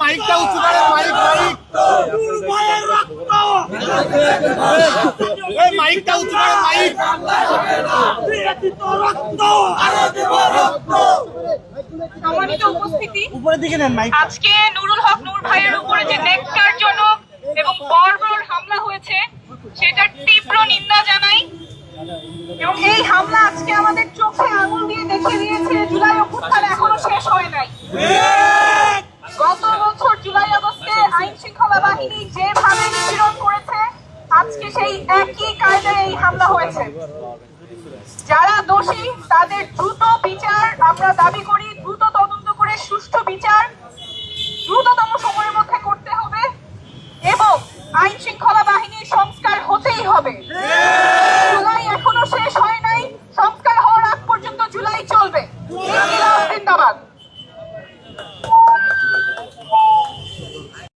মাইকটা উঁচু করে মাইক মাইক। এই মাইকটা উঁচু করে মাইক। আজকে নুরুল হক নূর ভাইয়ের উপরে যে নেককারজনক এবং বর্বর হামলা হয়েছে সেটার তীব্র নিন্দা জানাই। এবং এই হামলা আজকে আমাদের চোখে আঙুল দিয়ে দেখিয়ে দিয়েছে জুলাই অভ্যুত্থান এখনও শেষ হয় নাই। বিক্ষোভা বাহিনী যেভাবে নিপীড়ন করেছে, আজকে সেই একই কায়দায় এই হামলা হয়েছে। যারা দোষী, তাদের দ্রুত বিচার আমরা দাবি করি, দ্রুত তদন্ত করে সুষ্ঠু বিচার দ্রুততম সময়ের মধ্যে করতে হবে এবং আইন শৃঙ্খলা বাহিনীর সংস্কার হতেই হবে। জুলাই এখনও শেষ হয় নাই, সংস্কার হওয়ার আগ পর্যন্ত জুলাই চলবে। জিন্দাবাদ